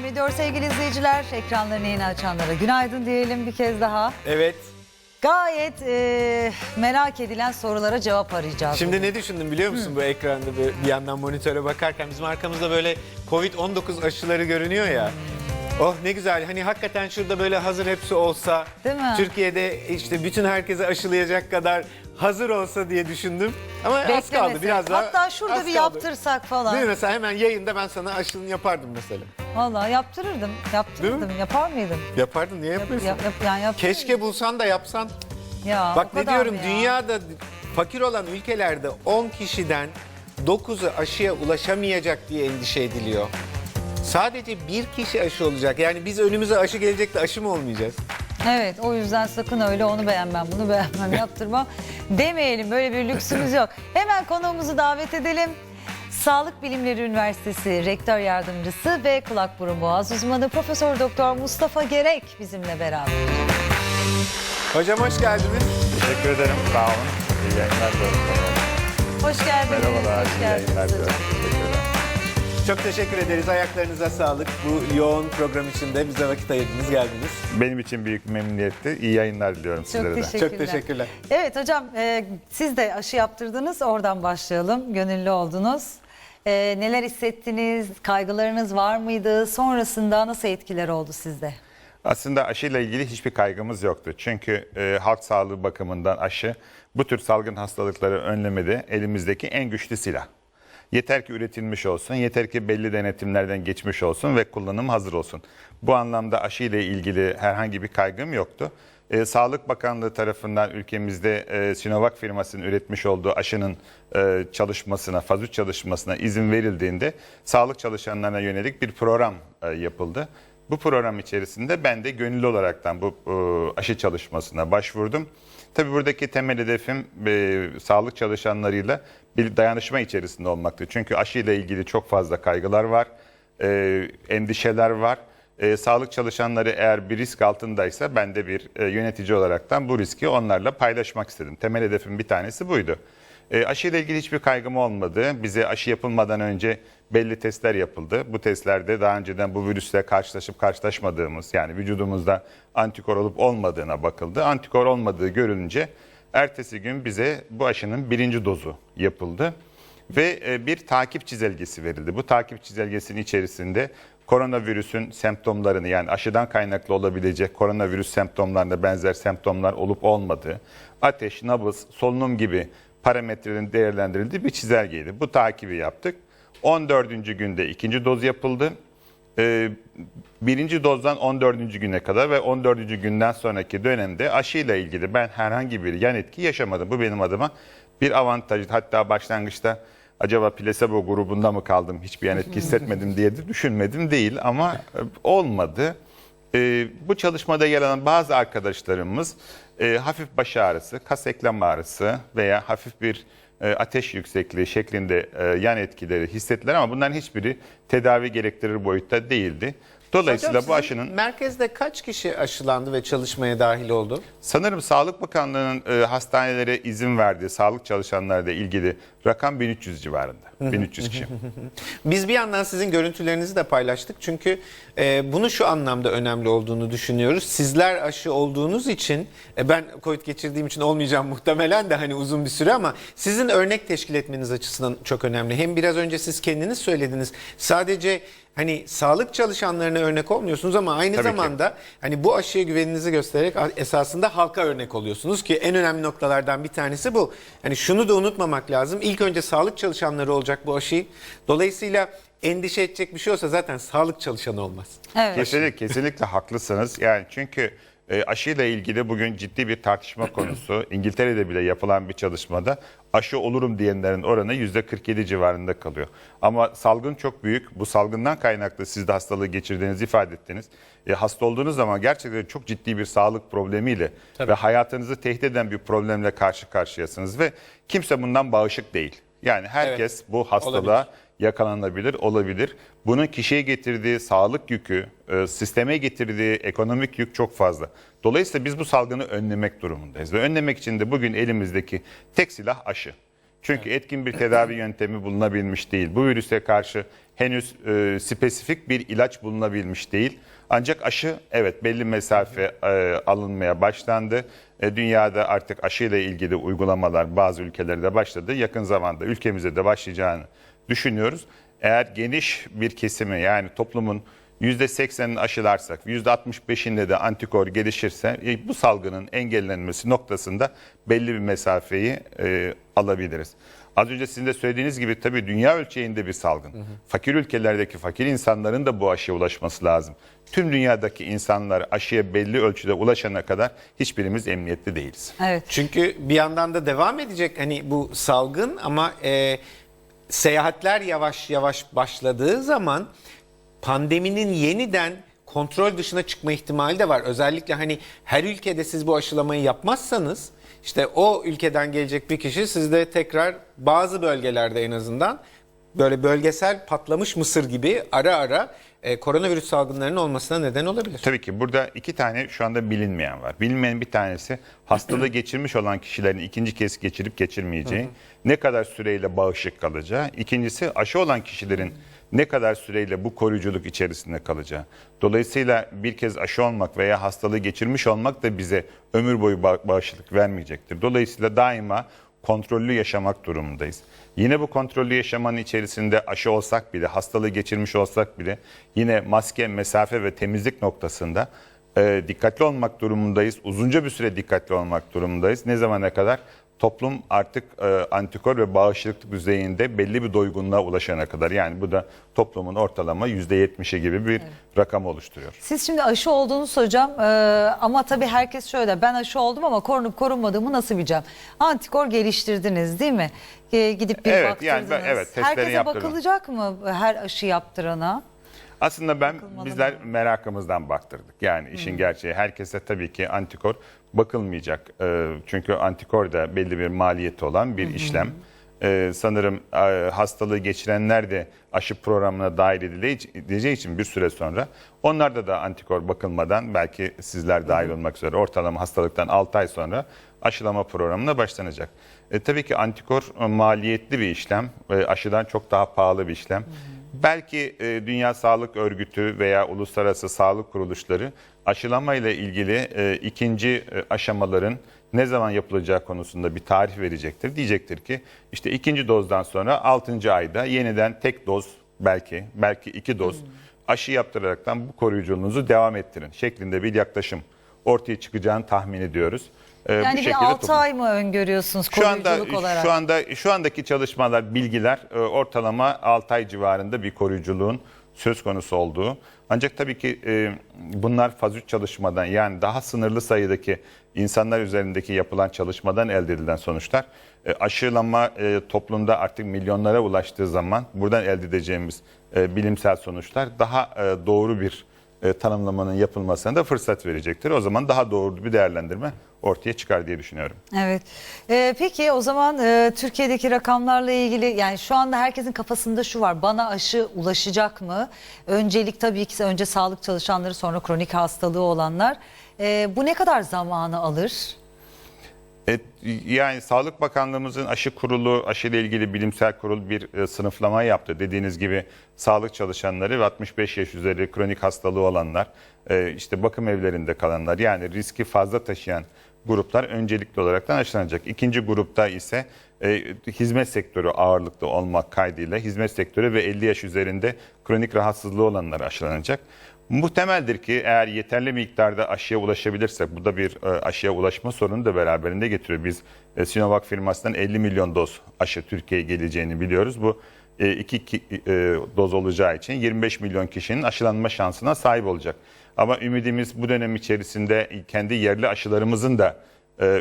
devam ediyor sevgili izleyiciler. Ekranlarını yeni açanlara günaydın diyelim bir kez daha. Evet. Gayet e, merak edilen sorulara cevap arayacağız. Şimdi ne düşündüm biliyor musun bu ekranda böyle bir yandan monitöre bakarken bizim arkamızda böyle Covid-19 aşıları görünüyor ya. Oh ne güzel. Hani hakikaten şurada böyle hazır hepsi olsa. Değil mi? Türkiye'de işte bütün herkese aşılayacak kadar hazır olsa diye düşündüm. Ama az Beklemesek. kaldı biraz daha. Hatta şurada az bir kaldı. yaptırsak falan. Değil mi? Mesela hemen yayında ben sana aşılını yapardım mesela. Vallahi yaptırırdım. Yaptırırdım. Yapar mıydım? Yapardın niye Yap, yapmıyorsun? yap, yap, yani yaptırırdım. Keşke bulsan da yapsan. Ya, Bak o ne kadar diyorum mı ya? dünyada fakir olan ülkelerde 10 kişiden 9'u aşıya ulaşamayacak diye endişe ediliyor. Sadece bir kişi aşı olacak. Yani biz önümüze aşı gelecek de aşı mı olmayacağız? Evet o yüzden sakın öyle onu beğenmem bunu beğenmem yaptırmam demeyelim böyle bir lüksümüz yok. Hemen konuğumuzu davet edelim. Sağlık Bilimleri Üniversitesi Rektör Yardımcısı ve Kulak Burun Boğaz uzmanı Profesör Doktor Mustafa Gerek bizimle beraber. Hocam hoş geldiniz. Teşekkür ederim. Sağ olun. İyi yayınlar diliyorum. Hoş geldiniz. Merhabalar. Hoş iyi geldiniz yayınlar diliyorum. Çok teşekkür ederiz. Ayaklarınıza sağlık. Bu yoğun program içinde bize vakit ayırdınız, geldiniz. Benim için büyük memnuniyetti. İyi yayınlar diliyorum sizlere de. Çok teşekkürler. Evet hocam e, siz de aşı yaptırdınız oradan başlayalım. Gönüllü oldunuz. E, neler hissettiniz? Kaygılarınız var mıydı? Sonrasında nasıl etkiler oldu sizde? Aslında aşıyla ilgili hiçbir kaygımız yoktu. Çünkü e, halk sağlığı bakımından aşı bu tür salgın hastalıkları önlemede elimizdeki en güçlü silah. Yeter ki üretilmiş olsun, yeter ki belli denetimlerden geçmiş olsun ve kullanım hazır olsun. Bu anlamda aşı ile ilgili herhangi bir kaygım yoktu. E, Sağlık Bakanlığı tarafından ülkemizde e, Sinovac firmasının üretmiş olduğu aşının e, çalışmasına, faz 3 çalışmasına izin verildiğinde sağlık çalışanlarına yönelik bir program e, yapıldı. Bu program içerisinde ben de gönüllü olaraktan bu e, aşı çalışmasına başvurdum. Tabii buradaki temel hedefim e, sağlık çalışanlarıyla bir dayanışma içerisinde olmaktı. Çünkü aşı ile ilgili çok fazla kaygılar var, e, endişeler var. E, sağlık çalışanları eğer bir risk altındaysa ben de bir e, yönetici olaraktan bu riski onlarla paylaşmak istedim. Temel hedefim bir tanesi buydu. E, aşı ile ilgili hiçbir kaygım olmadı. Bize aşı yapılmadan önce belli testler yapıldı. Bu testlerde daha önceden bu virüsle karşılaşıp karşılaşmadığımız yani vücudumuzda antikor olup olmadığına bakıldı. Antikor olmadığı görülünce ertesi gün bize bu aşının birinci dozu yapıldı ve e, bir takip çizelgesi verildi. Bu takip çizelgesinin içerisinde koronavirüsün semptomlarını yani aşıdan kaynaklı olabilecek koronavirüs semptomlarına benzer semptomlar olup olmadığı, ateş, nabız, solunum gibi parametrelerin değerlendirildiği bir çizelgeydi. Bu takibi yaptık. 14. günde ikinci doz yapıldı. Ee, birinci dozdan 14. güne kadar ve 14. günden sonraki dönemde aşıyla ilgili ben herhangi bir yan etki yaşamadım. Bu benim adıma bir avantaj. Hatta başlangıçta acaba plasebo grubunda mı kaldım hiçbir yan etki hissetmedim diye de düşünmedim değil ama e, olmadı. Ee, bu çalışmada yer bazı arkadaşlarımız e, hafif baş ağrısı, kas eklem ağrısı veya hafif bir e, ateş yüksekliği şeklinde e, yan etkileri hissettiler ama bunların hiçbiri tedavi gerektirir boyutta değildi. Dolayısıyla Hocam, bu aşının merkezde kaç kişi aşılandı ve çalışmaya dahil oldu? sanırım Sağlık Bakanlığı'nın e, hastanelere izin verdiği sağlık çalışanlarıyla ilgili rakam 1300 civarında. 1300 kişi. Biz bir yandan sizin görüntülerinizi de paylaştık. Çünkü e, bunu şu anlamda önemli olduğunu düşünüyoruz. Sizler aşı olduğunuz için, e, ben COVID geçirdiğim için olmayacağım muhtemelen de hani uzun bir süre ama sizin örnek teşkil etmeniz açısından çok önemli. Hem biraz önce siz kendiniz söylediniz. Sadece hani sağlık çalışanlarına örnek olmuyorsunuz ama aynı Tabii ki. zamanda hani bu aşıya güveninizi göstererek esasında halka örnek oluyorsunuz ki en önemli noktalardan bir tanesi bu. Hani şunu da unutmamak lazım. İlk önce sağlık çalışanları olacak bu aşıyı. Dolayısıyla endişe edecek bir şey olsa zaten sağlık çalışanı olmaz. Evet. Kesinlikle, kesinlikle haklısınız. Yani çünkü e, aşıyla ilgili bugün ciddi bir tartışma konusu. İngiltere'de bile yapılan bir çalışmada aşı olurum diyenlerin oranı %47 civarında kalıyor. Ama salgın çok büyük. Bu salgından kaynaklı siz de hastalığı geçirdiğinizi ifade ettiniz. E, hasta olduğunuz zaman gerçekten çok ciddi bir sağlık problemiyle ve hayatınızı tehdit eden bir problemle karşı karşıyasınız ve kimse bundan bağışık değil. Yani herkes bu hastalığa olabilir. Yakalanabilir, olabilir. Bunun kişiye getirdiği sağlık yükü, e, sisteme getirdiği ekonomik yük çok fazla. Dolayısıyla biz bu salgını önlemek durumundayız. Ve önlemek için de bugün elimizdeki tek silah aşı. Çünkü etkin bir tedavi yöntemi bulunabilmiş değil. Bu virüse karşı henüz e, spesifik bir ilaç bulunabilmiş değil. Ancak aşı evet belli mesafe e, alınmaya başlandı. E, dünyada artık aşıyla ilgili uygulamalar bazı ülkelerde başladı. Yakın zamanda ülkemize de başlayacağını düşünüyoruz. Eğer geniş bir kesimi yani toplumun %80'ini aşılarsak, %65'inde de antikor gelişirse e, bu salgının engellenmesi noktasında belli bir mesafeyi e, alabiliriz. Az önce sizin de söylediğiniz gibi tabii dünya ölçeğinde bir salgın. Fakir ülkelerdeki fakir insanların da bu aşıya ulaşması lazım. Tüm dünyadaki insanlar aşıya belli ölçüde ulaşana kadar hiçbirimiz emniyetli değiliz. Evet. Çünkü bir yandan da devam edecek hani bu salgın ama e, seyahatler yavaş yavaş başladığı zaman pandeminin yeniden kontrol dışına çıkma ihtimali de var. Özellikle hani her ülkede siz bu aşılamayı yapmazsanız işte o ülkeden gelecek bir kişi sizde tekrar bazı bölgelerde en azından böyle bölgesel patlamış mısır gibi ara ara e, koronavirüs salgınlarının olmasına neden olabilir. Tabii ki burada iki tane şu anda bilinmeyen var. Bilinmeyen bir tanesi hastalığı geçirmiş olan kişilerin ikinci kez geçirip geçirmeyeceği, ne kadar süreyle bağışık kalacağı. İkincisi aşı olan kişilerin ne kadar süreyle bu koruyuculuk içerisinde kalacağı. Dolayısıyla bir kez aşı olmak veya hastalığı geçirmiş olmak da bize ömür boyu ba- bağışıklık vermeyecektir. Dolayısıyla daima kontrollü yaşamak durumundayız. Yine bu kontrollü yaşamanın içerisinde aşı olsak bile, hastalığı geçirmiş olsak bile yine maske, mesafe ve temizlik noktasında e, dikkatli olmak durumundayız. Uzunca bir süre dikkatli olmak durumundayız. Ne zamana kadar? Toplum artık e, antikor ve bağışıklık düzeyinde belli bir doygunluğa ulaşana kadar. Yani bu da toplumun ortalama %70'i gibi bir rakam oluşturuyor. Siz şimdi aşı olduğunuz hocam e, ama tabii herkes şöyle ben aşı oldum ama korunup korunmadığımı nasıl bileceğim? Antikor geliştirdiniz değil mi? E, gidip bir Evet, baktırdınız. yani ben- evet, Herkese yaptırdım. bakılacak mı her aşı yaptırana? Aslında ben Bakılmalı bizler mı? merakımızdan baktırdık. Yani işin gerçeği herkese tabii ki antikor bakılmayacak. Ee, çünkü antikor da belli bir maliyeti olan bir işlem. Ee, sanırım e, hastalığı geçirenler de aşı programına dahil edile- edileceği için bir süre sonra onlarda da antikor bakılmadan belki sizler dahil olmak üzere ortalama hastalıktan 6 ay sonra aşılama programına başlanacak. E, tabii ki antikor e, maliyetli bir işlem. E, aşıdan çok daha pahalı bir işlem. Belki e, Dünya Sağlık Örgütü veya uluslararası sağlık kuruluşları aşılama ile ilgili e, ikinci e, aşamaların ne zaman yapılacağı konusunda bir tarih verecektir. Diyecektir ki işte ikinci dozdan sonra 6. ayda yeniden tek doz belki belki iki doz aşı yaptıraraktan bu koruyuculuğunuzu devam ettirin şeklinde bir yaklaşım ortaya çıkacağını tahmin ediyoruz. E, bu Yani bir şekilde 6 toplum- ay mı öngörüyorsunuz şu anda koruyuculuk olarak? şu anda şu andaki çalışmalar, bilgiler e, ortalama 6 ay civarında bir koruyuculuğun söz konusu olduğu. Ancak tabii ki e, bunlar faz 3 çalışmadan yani daha sınırlı sayıdaki insanlar üzerindeki yapılan çalışmadan elde edilen sonuçlar. E, aşılama e, toplumda artık milyonlara ulaştığı zaman buradan elde edeceğimiz e, bilimsel sonuçlar daha e, doğru bir e, tanımlamanın yapılmasına da fırsat verecektir. O zaman daha doğru bir değerlendirme ortaya çıkar diye düşünüyorum. Evet. Ee, peki o zaman e, Türkiye'deki rakamlarla ilgili yani şu anda herkesin kafasında şu var. Bana aşı ulaşacak mı? Öncelik tabii ki önce sağlık çalışanları sonra kronik hastalığı olanlar. Ee, bu ne kadar zamanı alır? E, yani Sağlık Bakanlığımızın aşı kurulu, aşı ile ilgili bilimsel kurul bir e, sınıflama yaptı. Dediğiniz gibi sağlık çalışanları ve 65 yaş üzeri kronik hastalığı olanlar, e, işte bakım evlerinde kalanlar yani riski fazla taşıyan gruplar öncelikli olaraktan aşılanacak. İkinci grupta ise e, hizmet sektörü ağırlıklı olmak kaydıyla hizmet sektörü ve 50 yaş üzerinde kronik rahatsızlığı olanlar aşılanacak. Muhtemeldir ki eğer yeterli miktarda aşıya ulaşabilirsek, bu da bir e, aşıya ulaşma sorunu da beraberinde getiriyor. Biz e, Sinovac firmasından 50 milyon doz aşı Türkiye'ye geleceğini biliyoruz. Bu e, iki ki- doz olacağı için 25 milyon kişinin aşılanma şansına sahip olacak. Ama ümidimiz bu dönem içerisinde kendi yerli aşılarımızın da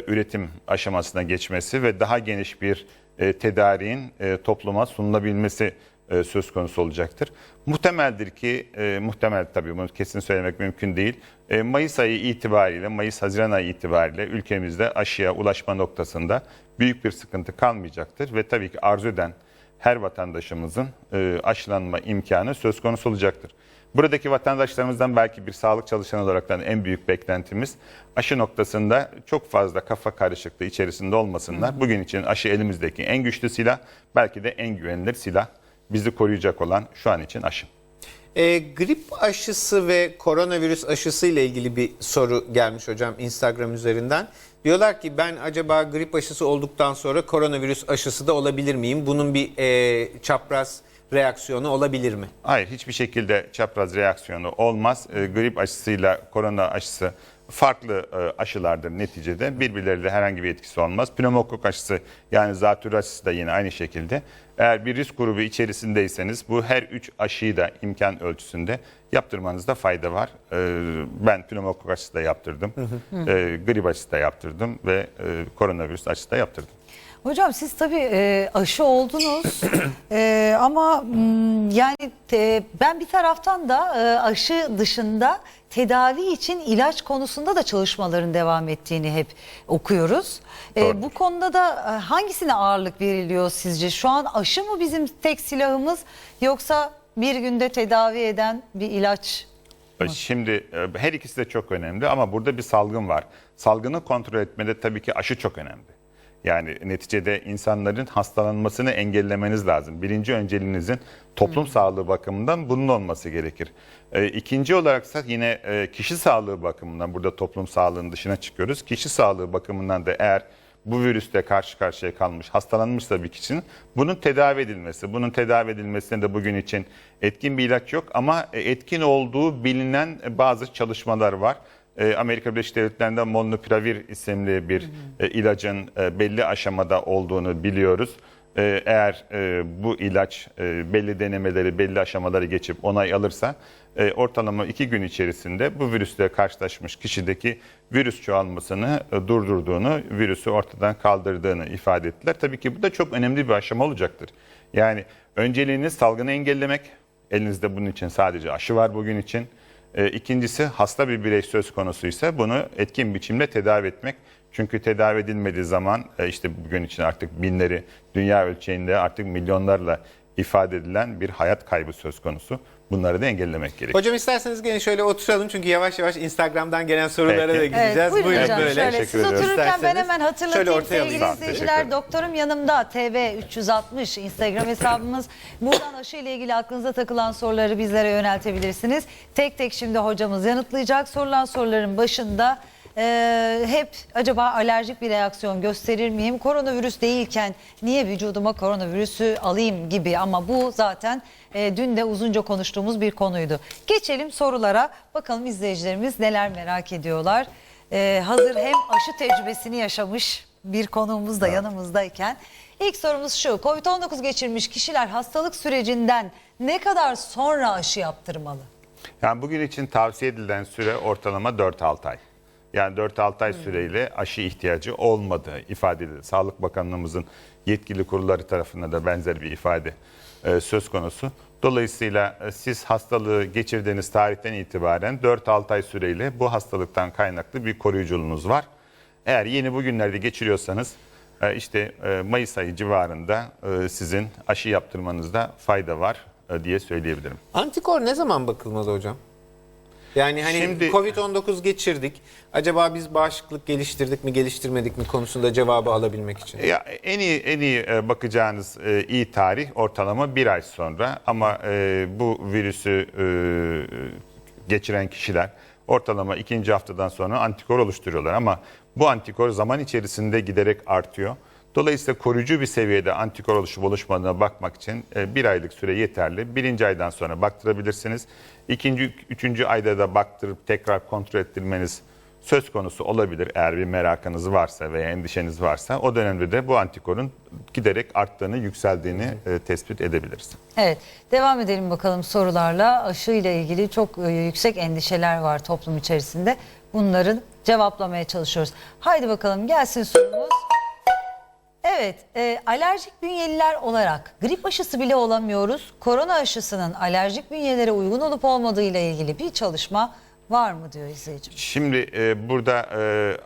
üretim aşamasına geçmesi ve daha geniş bir tedariğin topluma sunulabilmesi e, söz konusu olacaktır. Muhtemeldir ki, e, muhtemel tabii bunu kesin söylemek mümkün değil. E, Mayıs ayı itibariyle, Mayıs-Haziran ayı itibariyle ülkemizde aşıya ulaşma noktasında büyük bir sıkıntı kalmayacaktır. Ve tabii ki arzu eden her vatandaşımızın e, aşılanma imkanı söz konusu olacaktır. Buradaki vatandaşlarımızdan belki bir sağlık çalışanı olaraktan en büyük beklentimiz aşı noktasında çok fazla kafa karışıklığı içerisinde olmasınlar. Bugün için aşı elimizdeki en güçlü silah, belki de en güvenilir silah. Bizi koruyacak olan şu an için aşı. E, grip aşısı ve koronavirüs aşısı ile ilgili bir soru gelmiş hocam Instagram üzerinden. Diyorlar ki ben acaba grip aşısı olduktan sonra koronavirüs aşısı da olabilir miyim? Bunun bir e, çapraz reaksiyonu olabilir mi? Hayır hiçbir şekilde çapraz reaksiyonu olmaz. E, grip aşısıyla korona aşısı farklı e, aşılardır neticede. Birbirleriyle herhangi bir etkisi olmaz. Pneumokok aşısı yani zatürre aşısı da yine aynı şekilde. Eğer bir risk grubu içerisindeyseniz bu her üç aşıyı da imkan ölçüsünde yaptırmanızda fayda var. E, ben pneumokok aşısı da yaptırdım. E, grip aşısı da yaptırdım ve e, koronavirüs aşısı da yaptırdım. Hocam siz tabii e, aşı oldunuz E, ama mm, yani te- ben bir taraftan da e, aşı dışında tedavi için ilaç konusunda da çalışmaların devam ettiğini hep okuyoruz. E, bu konuda da e, hangisine ağırlık veriliyor sizce? Şu an aşı mı bizim tek silahımız yoksa bir günde tedavi eden bir ilaç? Şimdi e, her ikisi de çok önemli ama burada bir salgın var. Salgını kontrol etmede tabii ki aşı çok önemli. Yani neticede insanların hastalanmasını engellemeniz lazım. Birinci önceliğinizin toplum sağlığı bakımından bunun olması gerekir. E, İkinci olaraksa yine e, kişi sağlığı bakımından burada toplum sağlığının dışına çıkıyoruz. Kişi sağlığı bakımından da eğer bu virüste karşı karşıya kalmış, hastalanmışsa bir kişinin bunun tedavi edilmesi. Bunun tedavi edilmesine de bugün için etkin bir ilaç yok ama e, etkin olduğu bilinen bazı çalışmalar var. E, Amerika Birleşik Devletleri'nde Molnupiravir isimli bir e, ilacın e, belli aşamada olduğunu biliyoruz. E, Eğer e, bu ilaç e, belli denemeleri, belli aşamaları geçip onay alırsa e, ortalama iki gün içerisinde bu virüsle karşılaşmış kişideki virüs çoğalmasını e, durdurduğunu, virüsü ortadan kaldırdığını ifade ettiler. Tabii ki bu da çok önemli bir aşama olacaktır. Yani önceliğiniz salgını engellemek. Elinizde bunun için sadece aşı var bugün için. E, İkincisi hasta bir birey söz konusu ise bunu etkin biçimde tedavi etmek. Çünkü tedavi edilmediği zaman e, işte bugün için artık binleri dünya ölçeğinde artık milyonlarla ifade edilen bir hayat kaybı söz konusu. Bunları da engellemek gerekiyor. Hocam isterseniz gene şöyle oturalım çünkü yavaş yavaş Instagram'dan gelen sorulara Peki. da gideceğiz. Evet, buyurun, Buyurun hocam böyle. şöyle. Teşekkür Siz ediyorum. otururken ben hemen şöyle hatırlatayım ortaya alayım. sevgili Tamam, teşekkür izleyiciler. Doktorum yanımda TV 360 Instagram hesabımız. Buradan aşı ile ilgili aklınıza takılan soruları bizlere yöneltebilirsiniz. Tek tek şimdi hocamız yanıtlayacak. Sorulan soruların başında e, hep acaba alerjik bir reaksiyon gösterir miyim? Koronavirüs değilken niye vücuduma koronavirüsü alayım gibi ama bu zaten e, dün de uzunca konuştuğumuz bir konuydu. Geçelim sorulara. Bakalım izleyicilerimiz neler merak ediyorlar. E, hazır hem aşı tecrübesini yaşamış bir konuğumuz da yanımızdayken. İlk sorumuz şu. Covid-19 geçirmiş kişiler hastalık sürecinden ne kadar sonra aşı yaptırmalı? Yani bugün için tavsiye edilen süre ortalama 4-6 ay. Yani 4-6 ay süreyle aşı ihtiyacı olmadığı ifade edildi. Sağlık Bakanlığımızın yetkili kurulları tarafından da benzer bir ifade e, söz konusu. Dolayısıyla e, siz hastalığı geçirdiğiniz tarihten itibaren 4-6 ay süreyle bu hastalıktan kaynaklı bir koruyuculuğunuz var. Eğer yeni bugünlerde geçiriyorsanız e, işte e, Mayıs ayı civarında e, sizin aşı yaptırmanızda fayda var e, diye söyleyebilirim. Antikor ne zaman bakılmalı hocam? Yani hani Şimdi- Covid-19 geçirdik. Acaba biz bağışıklık geliştirdik mi, geliştirmedik mi konusunda cevabı alabilmek için. Ya en iyi en iyi e, bakacağınız e, iyi tarih ortalama bir ay sonra ama e, bu virüsü geçiren kişiler ortalama ikinci haftadan sonra antikor oluşturuyorlar ama bu antikor zaman içerisinde giderek artıyor. Dolayısıyla koruyucu bir seviyede antikor oluşup oluşmadığına bakmak için e, bir aylık süre yeterli. Birinci aydan sonra baktırabilirsiniz. İkinci, üçüncü ayda da baktırıp tekrar kontrol ettirmeniz söz konusu olabilir eğer bir merakınız varsa veya endişeniz varsa o dönemde de bu antikorun giderek arttığını, yükseldiğini e, tespit edebiliriz. Evet, devam edelim bakalım sorularla. Aşı ile ilgili çok e, yüksek endişeler var toplum içerisinde. Bunların cevaplamaya çalışıyoruz. Haydi bakalım gelsin sorumuz. Evet, e, alerjik bünyeliler olarak grip aşısı bile olamıyoruz. Korona aşısının alerjik bünyelere uygun olup olmadığı ile ilgili bir çalışma var mı diyor izleyicim. Şimdi e, burada e,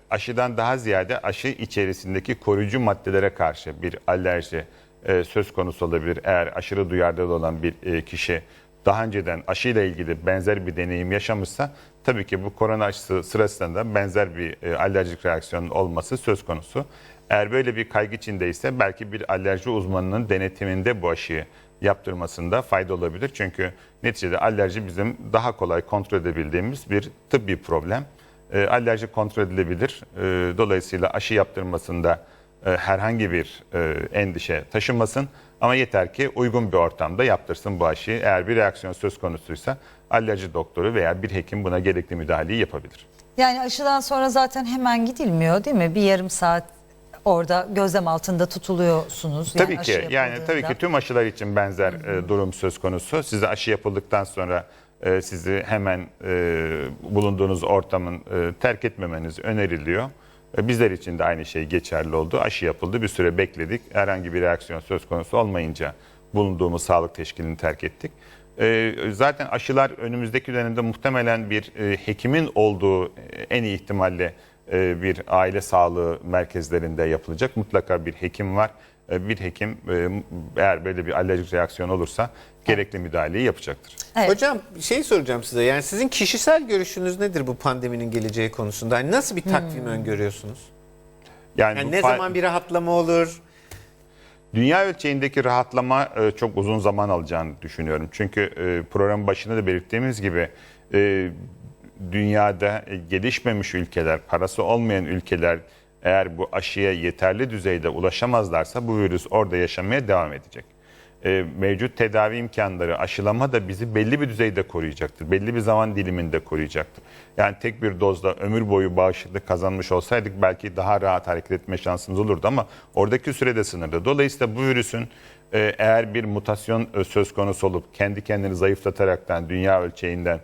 aşıdan daha ziyade aşı içerisindeki koruyucu maddelere karşı bir alerji e, söz konusu olabilir. Eğer aşırı duyarlı olan bir e, kişi daha önceden aşıyla ilgili benzer bir deneyim yaşamışsa tabii ki bu korona aşısı sırasında benzer bir e, alerjik reaksiyonun olması söz konusu. Eğer böyle bir kaygı içindeyse belki bir alerji uzmanının denetiminde bu aşıyı yaptırmasında fayda olabilir. Çünkü neticede alerji bizim daha kolay kontrol edebildiğimiz bir tıbbi problem. E, alerji kontrol edilebilir. E, dolayısıyla aşı yaptırmasında e, herhangi bir e, endişe taşınmasın. Ama yeter ki uygun bir ortamda yaptırsın bu aşıyı. Eğer bir reaksiyon söz konusuysa alerji doktoru veya bir hekim buna gerekli müdahaleyi yapabilir. Yani aşıdan sonra zaten hemen gidilmiyor değil mi? Bir yarım saat orada gözlem altında tutuluyorsunuz. Tabii aşı ki yani tabii ki tüm aşılar için benzer e, durum söz konusu. Size aşı yapıldıktan sonra e, sizi hemen e, bulunduğunuz ortamın e, terk etmemeniz öneriliyor. E, bizler için de aynı şey geçerli oldu. Aşı yapıldı, bir süre bekledik. Herhangi bir reaksiyon söz konusu olmayınca bulunduğumuz sağlık teşkilini terk ettik. E, zaten aşılar önümüzdeki dönemde muhtemelen bir e, hekimin olduğu e, en iyi ihtimalle bir aile sağlığı merkezlerinde yapılacak. Mutlaka bir hekim var. E, Bir hekim e, eğer böyle bir alerjik reaksiyon olursa gerekli müdahaleyi yapacaktır. Evet. Hocam bir şey soracağım size. Yani sizin kişisel görüşünüz nedir bu pandeminin geleceği konusunda? Yani nasıl bir takvim öngörüyorsunuz? Yani bu ne zaman bir rahatlama olur? Dünya ölçeğindeki rahatlama e, çok uzun zaman alacağını düşünüyorum. Çünkü e, programın başında da belirttiğimiz gibi e, dünyada e, gelişmemiş ülkeler, parası olmayan ülkeler eğer bu aşıya yeterli düzeyde ulaşamazlarsa bu virüs orada yaşamaya devam edecek. E, mevcut tedavi imkanları, aşılama da bizi belli bir düzeyde koruyacaktır. Belli bir zaman diliminde koruyacaktır. Yani tek bir dozda ömür boyu bağışıklık kazanmış olsaydık belki daha rahat hareket etme şansımız olurdu ama oradaki süre de sınırlı. Dolayısıyla bu virüsün e, eğer bir mutasyon söz konusu olup kendi kendini zayıflataraktan dünya ölçeğinden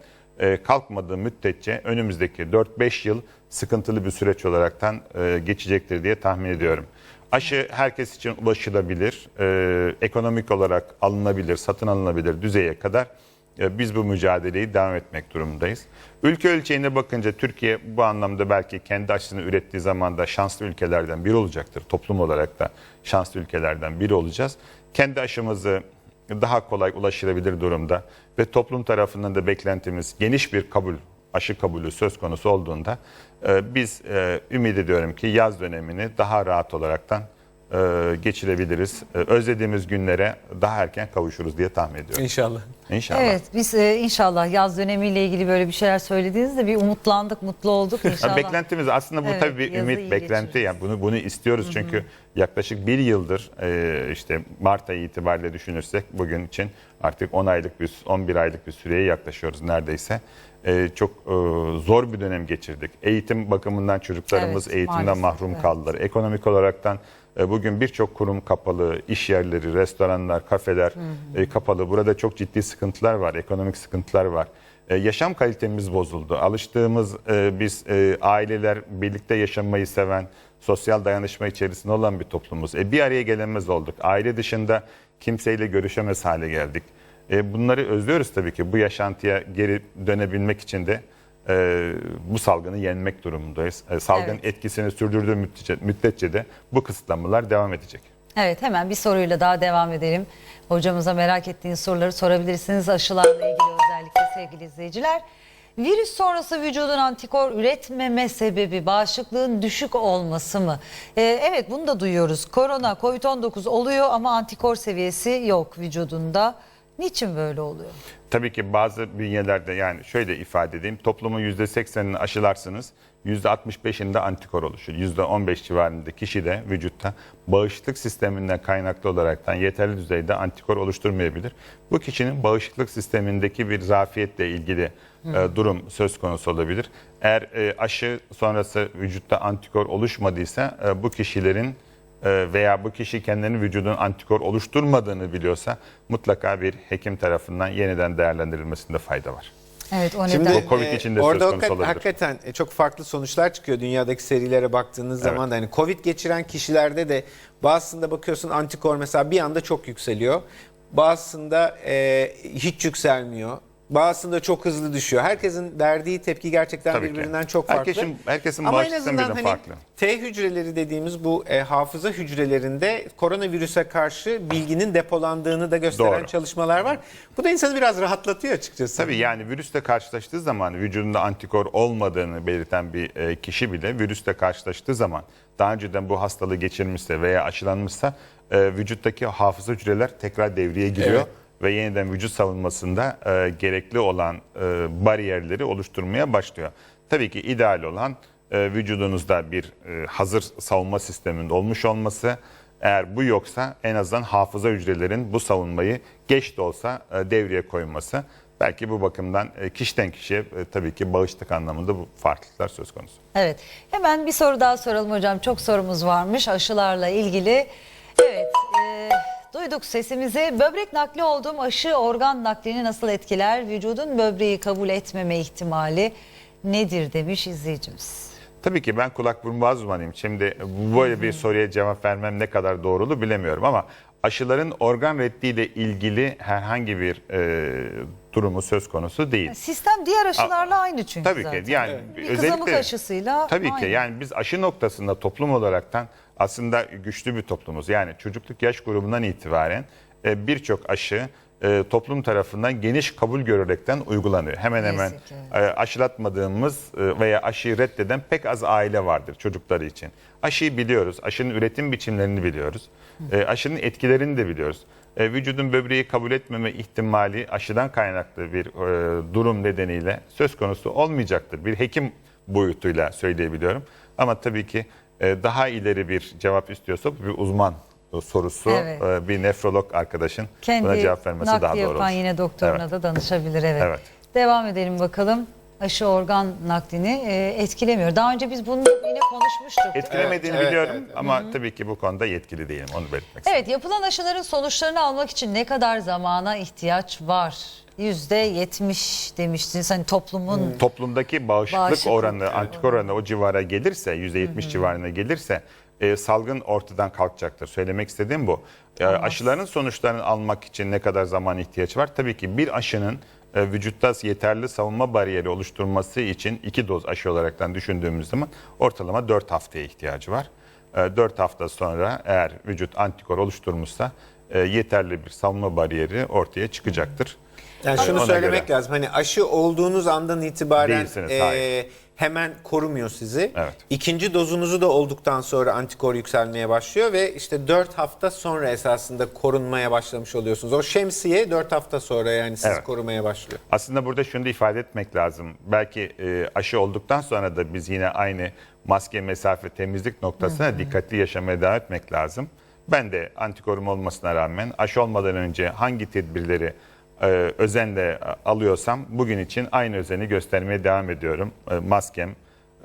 kalkmadığı müddetçe önümüzdeki 4-5 yıl sıkıntılı bir süreç olaraktan e, geçecektir diye tahmin ediyorum. Aşı herkes için ulaşılabilir, e, ekonomik olarak alınabilir, satın alınabilir düzeye kadar e, biz bu mücadeleyi devam etmek durumundayız. Ülke ölçeğine bakınca Türkiye bu anlamda belki kendi aşısını ürettiği zaman da şanslı ülkelerden biri olacaktır. Toplum olarak da şanslı ülkelerden biri olacağız. Kendi aşımızı daha kolay ulaşılabilir durumda ve toplum tarafından da beklentimiz geniş bir kabul, aşı kabulü söz konusu olduğunda e, biz e, ümit ediyorum ki yaz dönemini daha rahat olaraktan e, geçirebiliriz. E, özlediğimiz günlere daha erken kavuşuruz diye tahmin ediyorum. İnşallah. İnşallah. Evet biz e, inşallah yaz dönemiyle ilgili böyle bir şeyler söylediğinizde bir umutlandık, mutlu olduk inşallah. beklentimiz aslında bu Evet, tabii bir ümit beklenti geçiririz. yani bunu bunu istiyoruz çünkü yaklaşık bir yıldır e, işte Mart ayı itibariyle düşünürsek bugün için artık 10 aylık bir 11 aylık bir süreye yaklaşıyoruz neredeyse. E, çok e, zor bir dönem geçirdik. Eğitim bakımından çocuklarımız Evet, eğitimden maalesef, mahrum evet. kaldılar. Ekonomik olaraktan bugün birçok kurum kapalı, iş yerleri, restoranlar, kafeler e, kapalı. Burada çok ciddi sıkıntılar var, ekonomik sıkıntılar var. E, yaşam kalitemiz bozuldu. Alıştığımız e, biz e, aileler birlikte yaşamayı seven, sosyal dayanışma içerisinde olan bir toplumuz. E, bir araya gelemez olduk. Aile dışında kimseyle görüşemez hale geldik. E, bunları özlüyoruz tabii ki. Bu yaşantıya geri dönebilmek için de e, bu salgını yenmek durumundayız. E, salgın Evet. etkisini sürdürdüğü müddetçe, müddetçe de bu kısıtlamalar devam edecek. Evet hemen bir soruyla daha devam edelim. Hocamıza merak ettiğiniz soruları sorabilirsiniz aşılarla ilgili özellikle sevgili izleyiciler. Virüs sonrası vücudun antikor üretmeme sebebi bağışıklığın düşük olması mı? Ee, evet bunu da duyuyoruz. Korona, Covid-19 oluyor ama antikor seviyesi yok vücudunda. Niçin böyle oluyor? Tabii ki bazı bünyelerde yani şöyle ifade edeyim. Toplumun %80'ini aşılarsınız. %65'inde antikor oluşur. %15 civarında kişi de vücutta bağışıklık sisteminden kaynaklı olaraktan yeterli düzeyde antikor oluşturmayabilir. Bu kişinin bağışıklık sistemindeki bir zafiyetle ilgili e, durum söz konusu olabilir. Eğer e, aşı sonrası vücutta antikor oluşmadıysa e, bu kişilerin veya bu kişi kendini vücudun antikor oluşturmadığını biliyorsa mutlaka bir hekim tarafından yeniden değerlendirilmesinde fayda var. Evet o Şimdi neden. Bu Covid e, için de orada söz konusu hakikaten, olabilir. hakikaten e, çok farklı sonuçlar çıkıyor dünyadaki serilere baktığınız Evet. zaman da. Hani Covid geçiren kişilerde de bazısında bakıyorsun antikor mesela bir anda çok yükseliyor. Bazısında e, hiç yükselmiyor. Bazısında çok hızlı düşüyor. Herkesin verdiği tepki gerçekten Tabii ki. birbirinden çok farklı. Herkesin- herkesin Ama en azından hani farklı. T hücreleri dediğimiz bu e, hafıza hücrelerinde koronavirüse karşı bilginin depolandığını da gösteren Doğru. çalışmalar var. Bu da insanı biraz rahatlatıyor açıkçası. Tabii yani virüsle karşılaştığı zaman vücudunda antikor olmadığını belirten bir e, kişi bile virüsle karşılaştığı zaman daha önceden bu hastalığı geçirmişse veya aşılanmışsa e, vücuttaki hafıza hücreler tekrar devreye giriyor. Evet. Ve yeniden vücut savunmasında e, gerekli olan e, bariyerleri oluşturmaya başlıyor. Tabii ki ideal olan e, vücudunuzda bir e, hazır savunma sisteminin olmuş olması. Eğer bu yoksa en azından hafıza hücrelerin bu savunmayı geç de olsa e, devreye koyması. Belki bu bakımdan e, kişiden kişiye e, tabii ki bağışıklık anlamında bu farklılıklar söz konusu. Evet. Hemen bir soru daha soralım hocam. Çok sorumuz varmış aşılarla ilgili. Evet. e, duyduk sesimizi. Böbrek nakli olduğum aşı organ naklini nasıl etkiler? Vücudun böbreği kabul etmeme ihtimali nedir demiş izleyicimiz. Tabii ki ben kulak burun boğaz uzmanıyım. Şimdi böyle bir soruya cevap vermem ne kadar doğrulu bilemiyorum ama aşıların organ reddiyle ilgili herhangi bir e, durumu söz konusu değil. Sistem diğer aşılarla aynı çünkü Tabii zaten. ki yani Bir kızamık aşısıyla Tabii aynı. ki yani biz aşı noktasında toplum olaraktan aslında güçlü bir toplumuz. Yani çocukluk yaş grubundan itibaren e, birçok aşı e, toplum tarafından geniş kabul görerekten uygulanıyor. Hemen hemen e, aşılatmadığımız e, veya aşıyı reddeden pek az aile vardır çocukları için. Aşıyı biliyoruz, aşının üretim biçimlerini biliyoruz, e, aşının etkilerini de biliyoruz. E, vücudun böbreği kabul etmeme ihtimali aşıdan kaynaklı bir e, durum nedeniyle söz konusu olmayacaktır. Bir hekim boyutuyla söyleyebiliyorum. Ama tabii ki daha ileri bir cevap istiyorsa bir uzman e, sorusu, Evet. e, bir nefrolog arkadaşın buna Kendi cevap vermesi nakli daha doğru yapan olur. yine doktoruna Evet. da danışabilir. Evet. Evet. Devam edelim bakalım. Aşı organ naklini e, etkilemiyor. Daha önce biz bunu yine konuşmuştuk. Etkilemediğini Evet, biliyorum evet, evet. ama tabii ki bu konuda yetkili değilim onu belirtmek istedim. Evet yapılan aşıların sonuçlarını almak için ne kadar zamana ihtiyaç var? Yüzde yetmiş demiştiniz hani toplumun Toplumdaki bağışıklık, Bağışıklık oranı, antikor oranı o civara gelirse, %70 civarına gelirse e, salgın ortadan kalkacaktır. Söylemek istediğim bu. E, aşıların sonuçlarını almak için ne kadar zaman ihtiyaç var? Tabii ki bir aşının e, vücutta yeterli savunma bariyeri oluşturması için iki doz aşı olaraktan düşündüğümüz zaman ortalama 4 haftaya ihtiyacı var. 4 hafta sonra eğer vücut antikor oluşturmuşsa e, yeterli bir savunma bariyeri ortaya çıkacaktır. Yani şunu Ona söylemek göre. lazım. Hani aşı olduğunuz andan itibaren Değilsiniz, e, hemen korumuyor sizi. Evet. İkinci dozunuzu da olduktan sonra antikor yükselmeye başlıyor ve işte 4 hafta sonra esasında korunmaya başlamış oluyorsunuz. O şemsiye 4 hafta sonra yani sizi Evet. korumaya başlıyor. Aslında burada şunu da ifade etmek lazım. Belki e, aşı olduktan sonra da biz yine aynı maske, mesafe, temizlik noktasına dikkatli yaşamaya devam etmek lazım. Ben de antikorum olmasına rağmen aşı olmadan önce hangi tedbirleri e, özenle e, alıyorsam bugün için aynı özeni göstermeye devam ediyorum. E, maskem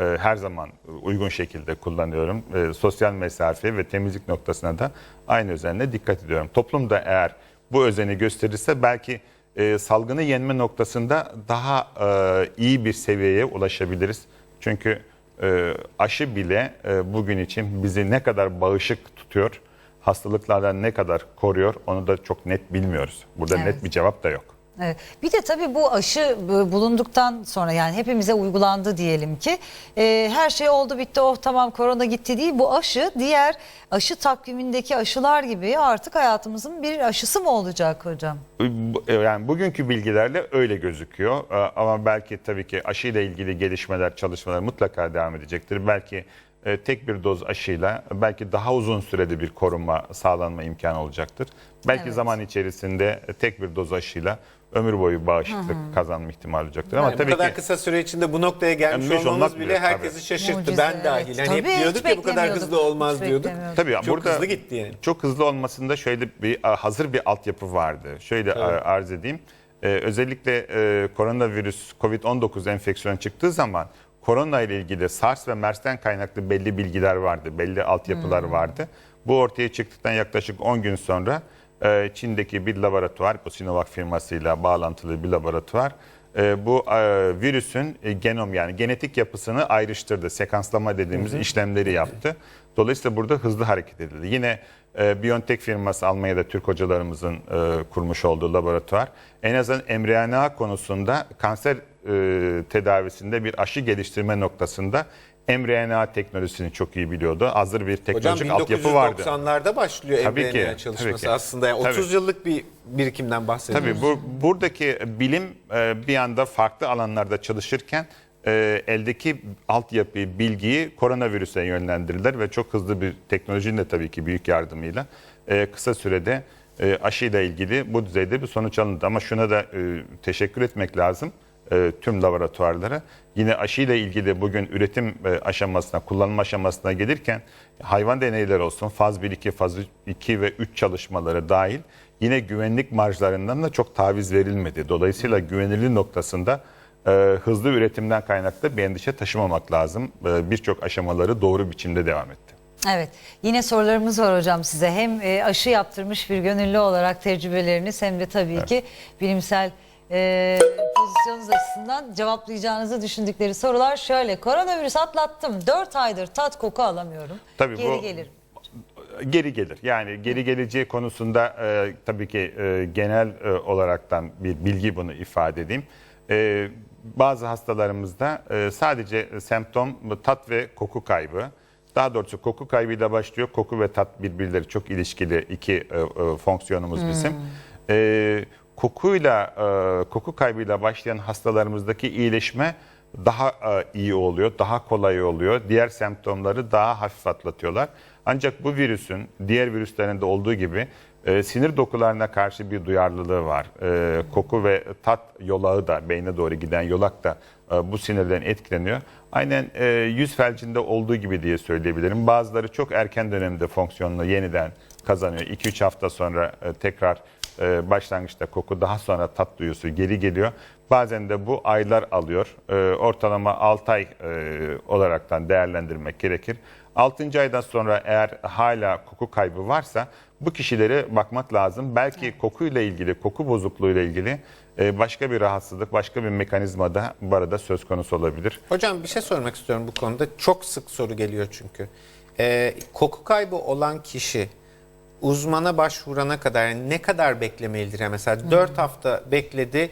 e, her zaman uygun şekilde kullanıyorum. E, sosyal mesafe ve temizlik noktasına da aynı özenle dikkat ediyorum. Toplum da eğer bu özeni gösterirse belki e, salgını yenme noktasında daha e, iyi bir seviyeye ulaşabiliriz. Çünkü e, aşı bile e, bugün için bizi ne kadar bağışık tutuyor, hastalıklardan ne kadar koruyor onu da çok net bilmiyoruz. Burada Evet. net bir cevap da yok. Evet. Bir de tabii bu aşı bulunduktan sonra yani hepimize uygulandı diyelim ki e, her şey oldu bitti oh tamam korona gitti değil bu aşı diğer aşı takvimindeki aşılar gibi artık hayatımızın bir aşısı mı olacak hocam? E, Yani bugünkü bilgilerle öyle gözüküyor E, ama belki tabii ki aşıyla ilgili gelişmeler, çalışmalar mutlaka devam edecektir. Belki e, tek bir doz aşıyla belki daha uzun sürede bir korunma sağlanma imkanı olacaktır. Belki Evet. zaman içerisinde e, tek bir doz aşıyla ömür boyu bağışıklık kazanma ihtimali olacaktır. Ama Yani bu tabii kadar ki kısa süre içinde bu noktaya gelmiş olmamız olmak bile bile, herkesi tabii. şaşırttı. Mucize, ben dahil. evet. Hani Tabii, hep diyorduk ya bu kadar hızlı olmaz Hiç diyorduk. Tabii ya Çok burada hızlı gitti yani. Çok hızlı olmasında şöyle bir hazır bir altyapı vardı. Şöyle a- arz edeyim. Ee, özellikle e, koronavirüs COVID-19 enfeksiyonu çıktığı zaman korona ile ilgili SARS ve MERS'ten kaynaklı belli bilgiler vardı, belli altyapılar vardı. Bu ortaya çıktıktan yaklaşık 10 gün sonra e, Çin'deki bir laboratuvar, bu Sinovac firmasıyla bağlantılı bir laboratuvar e, bu e, virüsün e, genom yani genetik yapısını ayrıştırdı. Sekanslama dediğimiz işlemleri yaptı. Dolayısıyla burada hızlı hareket edildi. Yine e, BioNTech firması Almanya'da Türk hocalarımızın e, kurmuş olduğu laboratuvar en azından mRNA konusunda kanser e, tedavisinde bir aşı geliştirme noktasında mRNA teknolojisini çok iyi biliyordu. Hazır bir Hocam teknolojik altyapı vardı. 1990'larda başlıyor Tabii mRNA ki, çalışması tabii ki. aslında. Yani Tabii. 30 yıllık bir birikimden bahsediyoruz. Tabii bu buradaki bilim e, bir anda farklı alanlarda çalışırken e, eldeki altyapıyı, bilgiyi koronavirüse yönlendirdiler ve çok hızlı bir teknolojinin de tabii ki büyük yardımıyla e, kısa sürede e, aşıyla ilgili bu düzeyde bir sonuç alındı. Ama şuna da e, teşekkür etmek lazım e, tüm laboratuvarlara. Yine aşıyla ilgili bugün üretim e, aşamasına, kullanma aşamasına gelirken hayvan deneyleri olsun, faz 1, 2, faz 2 ve 3 çalışmaları dahil yine güvenlik marjlarından da çok taviz verilmedi. Dolayısıyla güvenilir noktasında e, hızlı üretimden kaynaklı bir endişe taşımamak lazım. E, Birçok aşamaları doğru biçimde devam etti. Evet. Yine sorularımız var hocam size. Hem e, aşı yaptırmış bir gönüllü olarak tecrübeleriniz hem de tabii ki bilimsel e, pozisyonunuz açısından cevaplayacağınızı düşündükleri sorular şöyle. Koronavirüs atlattım. 4 aydır tat koku alamıyorum. Tabii Geri bu- gelir. Geri gelir. Yani geri geleceği konusunda e, tabii ki e, genel e, olaraktan bir bilgi bunu ifade edeyim. E, bazı hastalarımızda e, sadece semptom tat ve koku kaybı. Daha doğrusu koku kaybıyla başlıyor. Koku ve tat birbirleri çok ilişkili iki e, e, fonksiyonumuz bizim. E, kokuyla e, koku kaybıyla başlayan hastalarımızdaki iyileşme daha e, iyi oluyor, daha kolay oluyor. Diğer semptomları daha hafif atlatıyorlar. Ancak bu virüsün diğer virüslerinde olduğu gibi e, sinir dokularına karşı bir duyarlılığı var. E, koku ve tat yolağı da beyne doğru giden yolak da e, bu sinirden etkileniyor. Aynen yüz felcinde olduğu gibi diye söyleyebilirim. Bazıları çok erken dönemde fonksiyonunu yeniden kazanıyor. 2-3 hafta sonra tekrar başlangıçta koku daha sonra tat duyusu geri geliyor. Bazen de bu aylar alıyor. Ortalama 6 ay e, olaraktan değerlendirmek gerekir. 6. aydan sonra eğer hala koku kaybı varsa bu kişilere bakmak lazım. Belki kokuyla ilgili, koku bozukluğuyla ilgili e, başka bir rahatsızlık, başka bir mekanizma da bu arada söz konusu olabilir. Hocam bir şey sormak istiyorum bu konuda. Çok sık soru geliyor çünkü. Ee, koku kaybı olan kişi uzmana başvurana kadar yani ne kadar beklemelidir? Yani mesela 4 hafta bekledi,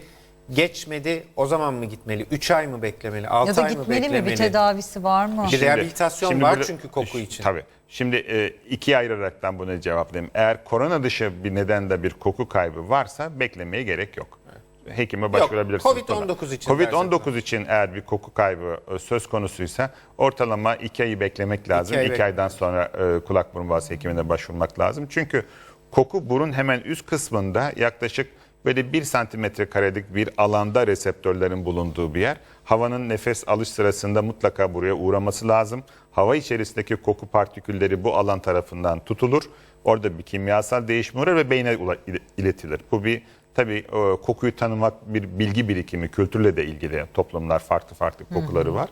geçmedi o zaman mı gitmeli? 3 ay mı beklemeli? 6 Ya da ay mı gitmeli beklemeli? mi? Bir tedavisi var mı? Bir rehabilitasyon var çünkü koku için. Tabii. Şimdi e, ikiye ayıraraktan bunu cevaplayayım. Eğer korona dışı bir nedende bir koku kaybı varsa beklemeye gerek yok. Hekime başvurabilirsiniz. Covid-19 için Covid-19 için eğer bir koku kaybı e, söz konusuysa ortalama iki ayı beklemek lazım. ay İki, beklemek. aydan sonra e, kulak burun boğaz hekimine başvurmak lazım. Çünkü koku burun hemen üst kısmında yaklaşık böyle bir santimetre karelik bir alanda reseptörlerin bulunduğu bir yer. Havanın nefes alış sırasında mutlaka buraya uğraması lazım. Hava içerisindeki koku partikülleri bu alan tarafından tutulur. Orada bir kimyasal değişim olur ve beyne iletilir. Bu bir tabii e, kokuyu tanımak bir bilgi birikimi, kültürle de ilgili toplumlar farklı farklı kokuları var.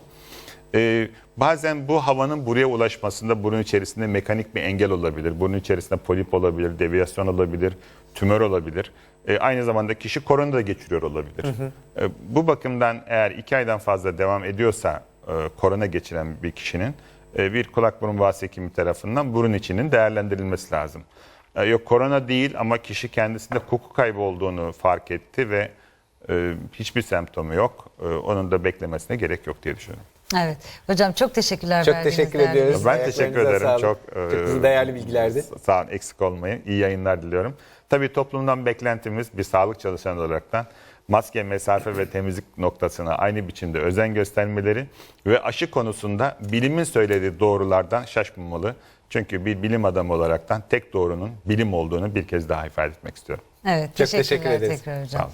Ee, bazen bu havanın buraya ulaşmasında burun içerisinde mekanik bir engel olabilir. Burun içerisinde polip olabilir, deviyasyon olabilir, tümör olabilir. Ee, aynı zamanda kişi korona da geçiriyor olabilir. Ee, bu bakımdan eğer iki aydan fazla devam ediyorsa e, korona geçiren bir kişinin e, bir kulak burun boğaz hekimi tarafından burun içinin değerlendirilmesi lazım. E, yok korona değil ama kişi kendisinde koku kaybı olduğunu fark etti ve e, hiçbir semptomu yok. E, onun da beklemesine gerek yok diye düşünüyorum. Evet. Hocam çok teşekkürler Çok verdiğiniz teşekkür değerli ediyoruz. Ben Ayaklarınıza teşekkür ederim. sağlık. Çok, Çok e, değerli bilgilerdi. Sağ olun, eksik olmayın. İyi yayınlar diliyorum. Tabii toplumdan beklentimiz bir sağlık çalışanı olaraktan maske, mesafe ve temizlik noktasına aynı biçimde özen göstermeleri ve aşı konusunda bilimin söylediği doğrulardan şaşmamalı. Çünkü bir bilim adamı olaraktan tek doğrunun bilim olduğunu bir kez daha ifade etmek istiyorum. Evet, Çok teşekkür ederiz. tekrar Sağ hocam. olun.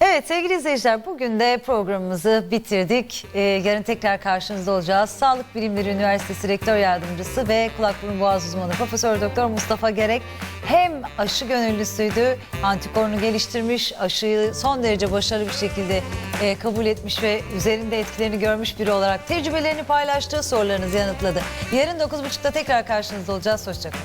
Evet sevgili izleyiciler bugün de programımızı bitirdik. Ee, yarın tekrar karşınızda olacağız. Sağlık Bilimleri Üniversitesi Rektör Yardımcısı ve Kulak Burun Boğaz Uzmanı Profesör Doktor Mustafa Gerek hem aşı gönüllüsüydü, antikorunu geliştirmiş, aşıyı son derece başarılı bir şekilde e, kabul etmiş ve üzerinde etkilerini görmüş biri olarak tecrübelerini paylaştı, sorularınızı yanıtladı. Yarın 9.30'da tekrar karşınızda olacağız. Hoşçakalın.